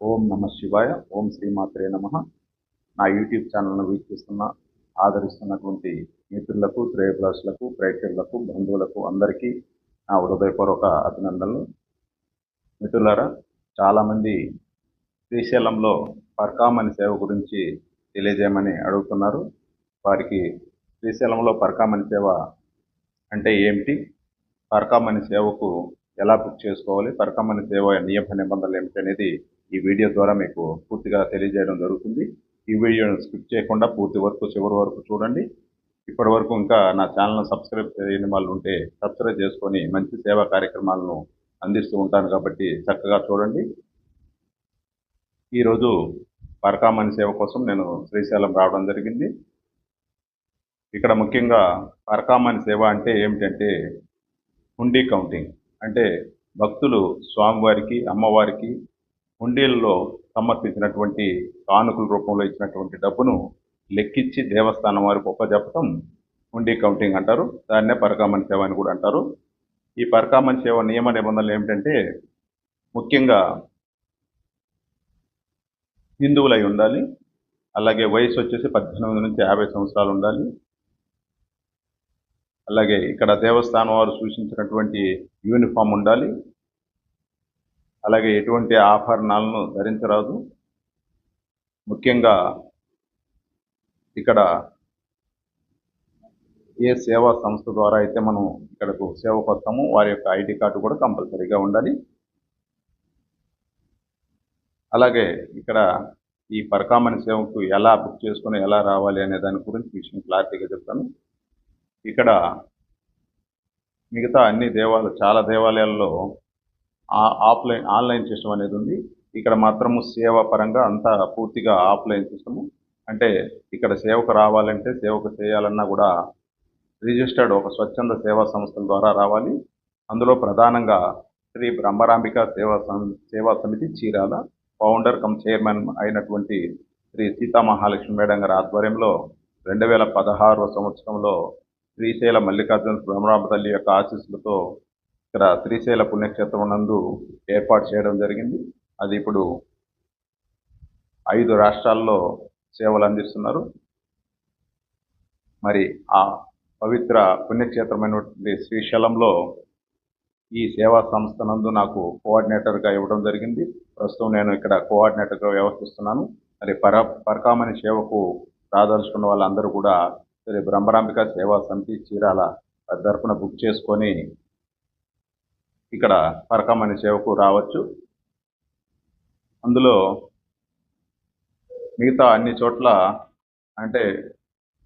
ఓం నమ శివాయ ఓం శ్రీమాత్రే నమ. నా యూట్యూబ్ ఛానల్ను వీక్షిస్తున్న ఆదరిస్తున్నటువంటి మిత్రులకు శ్రేయభిలాషులకు ప్రేక్షకులకు బంధువులకు అందరికీ నా హృదయపూర్వక అభినందనలు. మిత్రులారా చాలామంది శ్రీశైలంలో పర్కామని సేవ గురించి తెలియజేయమని అడుగుతున్నారు. వారికి శ్రీశైలంలో పర్కామని సేవ అంటే ఏమిటి? పర్కామని సేవకు ఎలా బుక్ చేసుకోవాలి? పర్కామని సేవ నియమ నిబంధనలు ఏమిటి అనేది ఈ వీడియో ద్వారా మీకు పూర్తిగా తెలియజేయడం జరుగుతుంది. ఈ వీడియోను స్కిప్ చేయకుండా పూర్తి వరకు చివరి వరకు చూడండి. ఇప్పటి వరకు ఇంకా నా ఛానల్ను సబ్స్క్రైబ్ చేయని వాళ్ళు ఉంటే సబ్స్క్రైబ్ చేసుకొని మంచి సేవా కార్యక్రమాలను అందిస్తూ ఉంటాను కాబట్టి చక్కగా చూడండి. ఈరోజు పరకామణి సేవ కోసం నేను శ్రీశైలం రావడం జరిగింది. ఇక్కడ ముఖ్యంగా పరకామణి సేవ అంటే ఏమిటంటే హుండీ కౌంటింగ్. అంటే భక్తులు స్వామివారికి అమ్మవారికి హుండీల్లో సమర్పించినటువంటి కానుకల రూపంలో ఇచ్చినటువంటి డబ్బును లెక్కించి దేవస్థానం వారికి ఒప్పజెప్పటం హుండీ కౌంటింగ్ అంటారు. దాన్నే పరకామణి సేవ అని కూడా అంటారు. ఈ పరకామణి సేవ నియమ నిబంధనలు ఏమిటంటే ముఖ్యంగా హిందువులై ఉండాలి. అలాగే వయసు వచ్చేసి పద్దెనిమిది నుంచి యాభై సంవత్సరాలు ఉండాలి. అలాగే ఇక్కడ దేవస్థానం వారు సూచించినటువంటి యూనిఫామ్ ఉండాలి. అలాగే ఎటువంటి ఆభరణాలను ధరించరాదు. ముఖ్యంగా ఇక్కడ ఏ సేవా సంస్థ ద్వారా అయితే మనం ఇక్కడకు సేవకు వస్తామో వారి యొక్క ఐడి కార్డు కూడా కంపల్సరీగా ఉండాలి. అలాగే ఇక్కడ ఈ పరకామణి సేవకు ఎలా బుక్ చేసుకొని ఎలా రావాలి అనే దాని గురించి విషయం క్లారిటీగా చెప్తాను. ఇక్కడ మిగతా అన్ని దేవాలయాలు చాలా దేవాలయాల్లో ఆఫ్లైన్ ఆన్లైన్ సిస్టమ్ అనేది ఉంది. ఇక్కడ మాత్రము సేవ పరంగా అంతా పూర్తిగా ఆఫ్లైన్ సిస్టము. అంటే ఇక్కడ సేవకు రావాలంటే సేవకు చేయాలన్నా కూడా రిజిస్టర్డ్ ఒక స్వచ్ఛంద సేవా సంస్థల ద్వారా రావాలి. అందులో ప్రధానంగా శ్రీ బ్రహ్మరాంబిక సేవా సం- సేవా సమితి చీరాల ఫౌండర్ కమ్ చైర్మన్ అయినటువంటి శ్రీ సీతామహాలక్ష్మి మేడం గారి ఆధ్వర్యంలో రెండు వేల పదహారవ సంవత్సరంలో శ్రీశైల మల్లికార్జున బ్రహ్మరాంబ తల్లి యొక్క ఆశీస్సులతో ఇక్కడ శ్రీశైల పుణ్యక్షేత్రం నందు ఏర్పాటు చేయడం జరిగింది. అది ఇప్పుడు ఐదు రాష్ట్రాల్లో సేవలు అందిస్తున్నారు. మరి ఆ పవిత్ర పుణ్యక్షేత్రమైనటువంటి శ్రీశైలంలో ఈ సేవా సంస్థ నందు నాకు కోఆర్డినేటర్గా ఇవ్వడం జరిగింది. ప్రస్తుతం నేను ఇక్కడ కోఆర్డినేటర్గా వ్యవహరిస్తున్నాను. మరి పర పరకామణి సేవకు రాదలుచుకున్న వాళ్ళందరూ కూడా శ్రీ బ్రహ్మరాంబిక సేవా సమితి చీరాల తరఫున బుక్ చేసుకొని ఇక్కడ పరకామణి సేవకు రావచ్చు. అందులో మిగతా అన్ని చోట్ల అంటే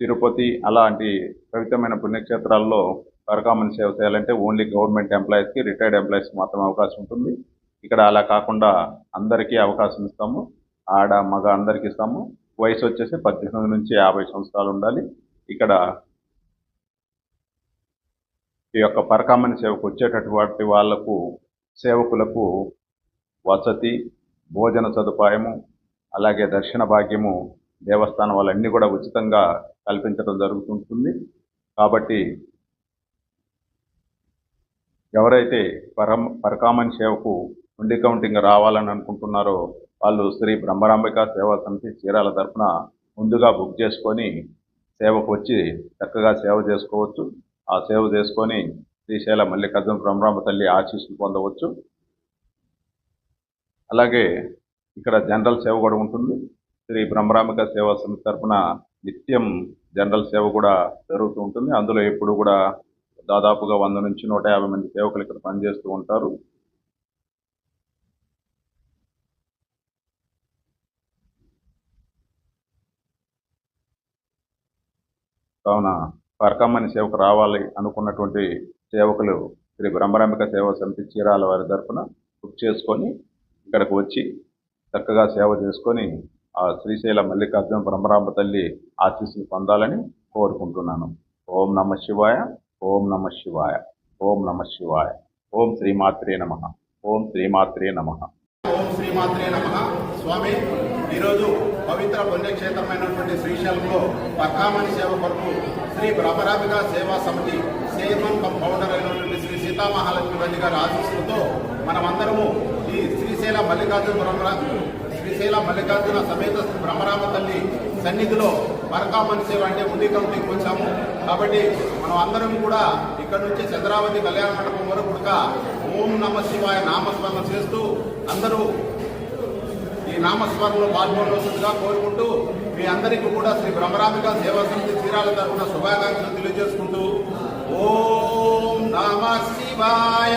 తిరుపతి అలాంటి పవిత్రమైన పుణ్యక్షేత్రాల్లో పరకామణి సేవ చేయాలంటే ఓన్లీ గవర్నమెంట్ ఎంప్లాయీస్కి రిటైర్డ్ ఎంప్లాయీస్కి మాత్రమే అవకాశం ఉంటుంది. ఇక్కడ అలా కాకుండా అందరికీ అవకాశం ఇస్తాము. ఆడ మగ అందరికీ ఇస్తాము. వయసు వచ్చేసి పద్దెనిమిది నుంచి యాభై సంవత్సరాలు ఉండాలి. ఇక్కడ ఈ యొక్క పరకామణి సేవకు వచ్చేటటువంటి వాళ్ళకు సేవకులకు వసతి భోజన సదుపాయము అలాగే దర్శన భాగ్యము దేవస్థానం వాళ్ళన్నీ కూడా ఉచితంగా కల్పించడం జరుగుతుంటుంది. కాబట్టి ఎవరైతే పరం పరకామణి సేవకు ఉండి కౌంటింగ్ రావాలని అనుకుంటున్నారో వాళ్ళు శ్రీ బ్రహ్మరాంబిక సేవా సమితి చీరాల తరఫున ముందుగా బుక్ చేసుకొని సేవకు వచ్చి చక్కగా సేవ చేసుకోవచ్చు. ఆ సేవ చేసుకొని శ్రీశైల మల్లికార్జున బ్రహ్మరామ తల్లి ఆశీస్సులు పొందవచ్చు. అలాగే ఇక్కడ జనరల్ సేవ కూడా ఉంటుంది. శ్రీ బ్రహ్మరామిక సేవా సమితి తరఫున నిత్యం జనరల్ సేవ కూడా జరుగుతూ ఉంటుంది. అందులో ఎప్పుడు కూడా దాదాపుగా వంద నుంచి నూట యాభై మంది సేవకులు ఇక్కడ పనిచేస్తూ ఉంటారు. కావున పరకమ్మని సేవకు రావాలి అనుకున్నటువంటి సేవకులు శ్రీ బ్రహ్మరాంబిక సేవా సమితి చీరాల వారి తరఫున బుక్ చేసుకొని ఇక్కడికి వచ్చి చక్కగా సేవ చేసుకొని ఆ శ్రీశైల మల్లికార్జున బ్రహ్మరాంబ తల్లి ఆశీస్సులు పొందాలని కోరుకుంటున్నాను. ఓం నమ శివాయ ఓం నమ శివాయ ఓం నమ శివాయ ఓం శ్రీమాత్రే నమ ఓం శ్రీమాత్రే నమ. ఓం శ్రీమాత్రే నమ. స్వామి ఈరోజు పవిత్ర పుణ్యక్షేత్రమైనటువంటి శ్రీశైలంలో పక్కామణి సేవ కొరకు శ్రీ ప్రభరాభిక సేవా సమితి చైర్మన్ కమ్ ఫౌండర్ అయినటువంటి శ్రీ సీతామహాలక్ష్మి గారి ఆశీస్సులతో మనమందరము ఈ శ్రీశైల మల్లికార్జున శ్రీశైల మల్లికార్జున సమేత బ్రహ్మరామ తల్లి సన్నిధిలో పరకామణి సేవ అంటే ఉండి కమిటీకి వచ్చాము కాబట్టి మనం అందరం కూడా ఇక్కడ నుంచి చంద్రావతి కళ్యాణ మండపం వరకు కూడా ఓం నమ శివాయ నామస్మరణ చేస్తూ అందరూ నామస్మరణలో పాల్గొనవలసిందిగా కోరుకుంటూ మీ అందరికీ కూడా శ్రీ బ్రహ్మరామిక సేవా సమితి చీరాల తరఫున శుభాకాంక్షలు తెలియజేసుకుంటూ ఓం నమ శివాయ.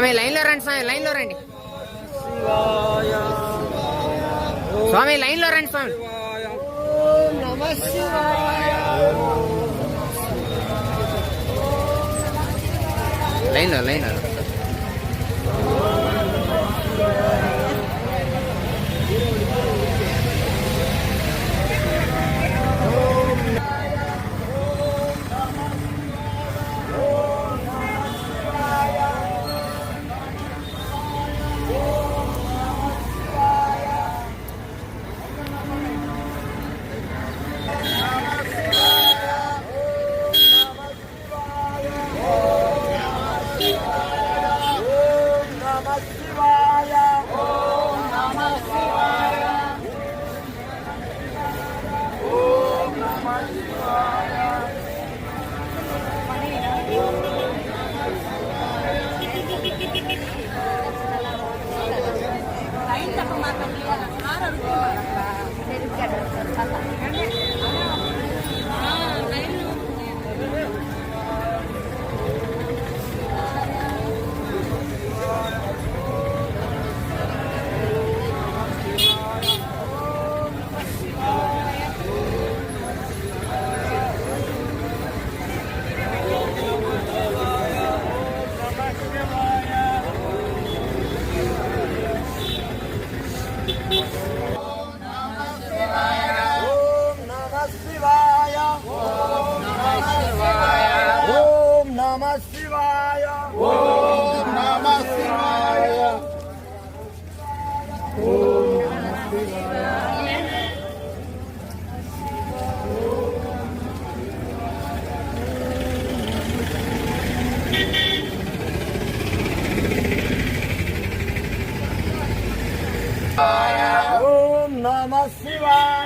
స్వామి లైన్లో రండి స్వామి లైన్లో రండి. స్వామి లైన్లో రండి స్వామి. లైన్లో లైన్లో. Peace. Namah Shivaya.